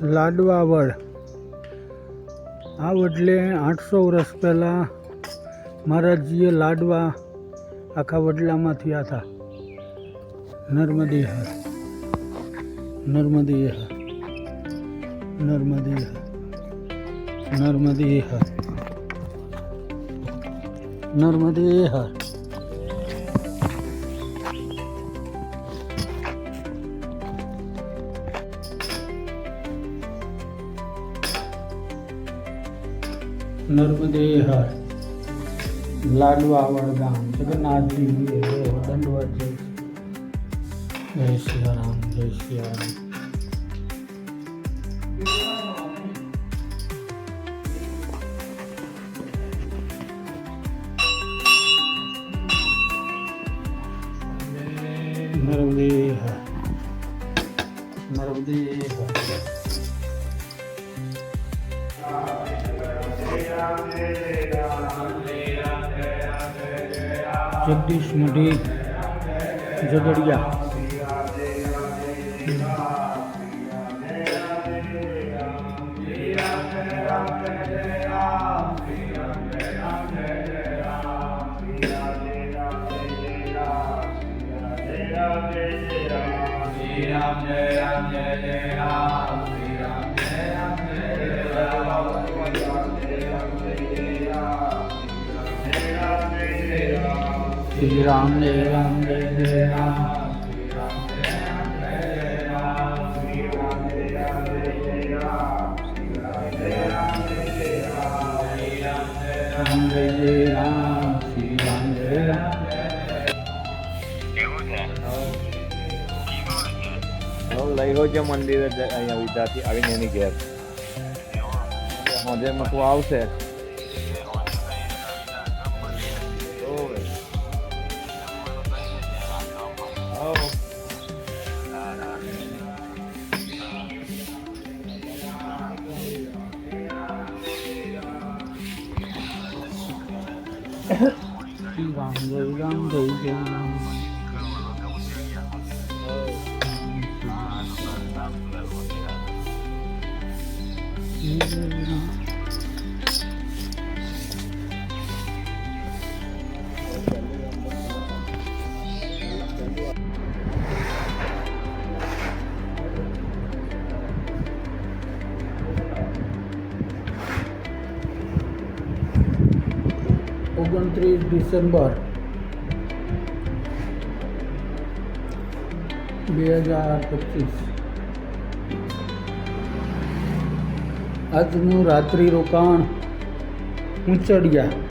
લાડવા વડ આ વડલે આઠસો વર્ષ પહેલાં મહારાજજીએ લાડવા આખા વડલામાં થયા હતા નર્મદે નર્મદી નર્મદે નર્મદી નર્મદે હા નર્મદે હર નર્મદે नर्मदे हर लाडवा वड़गाम जगन्नाथ जी भी दंडवत। जय जय श्री राम जय श्री राम नर्मदे हर नर्मदे हर જગદીશ મઢી ઝઘડિયા શ્રી રામ જય રામ જય જય રામ રામ જય જય રામ શ્રી રામ જય રામ હવે લઈ ગયો છે મંદિરે જ અહીંયા વિદ્યાર્થી આવીને એની ઘેર હોજે મૂકવા આવશે 我会在你身边 ઓગણત્રીસ ડિસેમ્બર બે હજાર પચીસ. આજનું રાત્રિ રોકાણ ઉંચડિયા.